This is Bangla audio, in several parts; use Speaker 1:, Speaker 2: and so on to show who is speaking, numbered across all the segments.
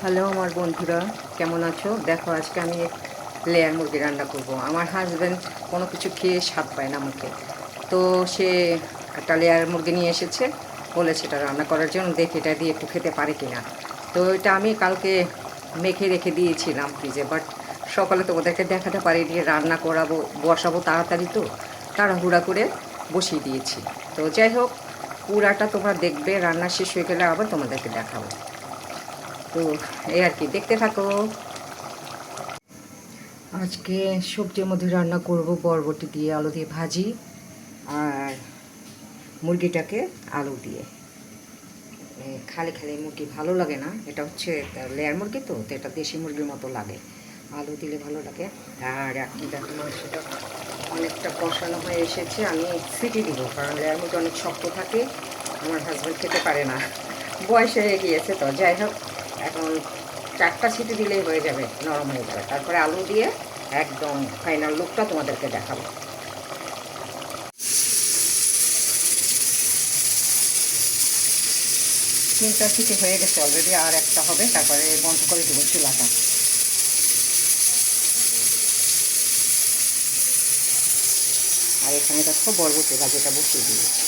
Speaker 1: হ্যালো আমার বন্ধুরা, কেমন আছো? দেখো, আজকে আমি লেয়ার মুরগি রান্না করব। আমার হাজব্যান্ড কোনো কিছু খেয়ে স্বাদ পায় না আমাকে তো সে একটা লেয়ার মুরগি নিয়ে এসেছে, বলেছে এটা রান্না করার জন্য, দেখে এটা দিয়ে একটু খেতে পারে কিনা। তো এটা আমি কালকে মেখে রেখে দিয়েছিলাম ফ্রিজে বাট সকালে তো ওদেরকে দেখাতে পারি দিয়ে রান্না করাবো, বসাবো তাড়াতাড়ি তো, তাড়াহুড়া করে বসিয়ে দিয়েছি। তো যাই হোক, পুরাটা তোমরা দেখবে, রান্না শেষ হয়ে গেলে আবার তোমাদেরকে দেখাবো। তো এই আর কি, দেখতে থাকো। আজকে সবজির মধ্যে রান্না করব বরবটি দিয়ে আলু দিয়ে ভাজি আর মুরগিটাকে আলু দিয়ে। খালি খালি মুরগি ভালো লাগে না, এটা হচ্ছে লেয়ার মুরগি তো তো এটা দেশি মুরগির মতো লাগে। আলু দিলে ভালো লাগে। আর দেখো মাংসটা অনেকটা কষানো হয়ে এসেছে, আমি সিটি দিব, কারণ লেয়ার মুরগি অনেক শক্ত থাকে, আমার হাজব্যান্ড খেতে পারে না। বয়স হয়ে গিয়েছে তো, যাই হোক। এখন চারটা সিটি দিলেই হয়ে যাবে, নরম হয়ে যাবে। তারপরে আলু দিয়ে একদম ফাইনাল লুকটা তোমাদেরকে দেখাবো। তিনটা সিটি হয়ে গেছে অলরেডি আর একটা হবে, তারপরে বন্ধ করে দেবো চুলাটা। আর এখানে দেখো বরবটি ভাজিটা বসিয়ে দিয়েছি।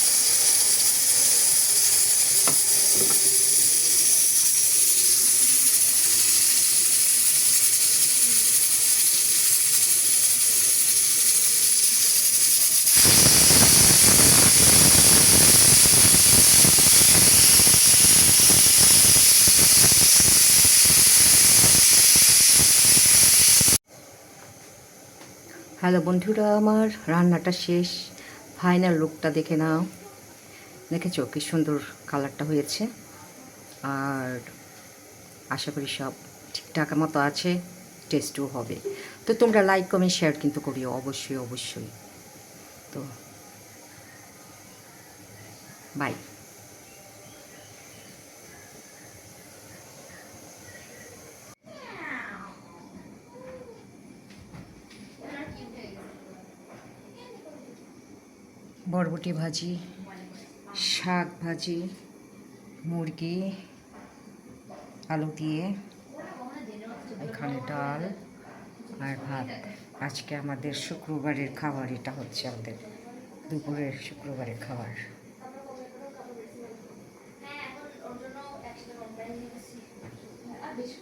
Speaker 1: হ্যালো বন্ধুরা, আমার রান্নাটা শেষ। ফাইনাল লুকটা দেখে নাও। দেখেছ কি সুন্দর কালারটা হয়েছে? আর আশা করি সব ঠিকঠাক মতো আছে টেস্টও হবে। তো তোমরা লাইক কমেন্ট শেয়ার কিন্তু করিও, অবশ্যই অবশ্যই। তো বাই বরবটি ভাজি, শাক ভাজি, মুরগি, আলু দিয়ে এখানে ডাল আর ভাত। আজকে আমাদের শুক্রবারের খাবার, এটা হচ্ছে আমাদের দুপুরের শুক্রবারের খাবার।
Speaker 2: বেশি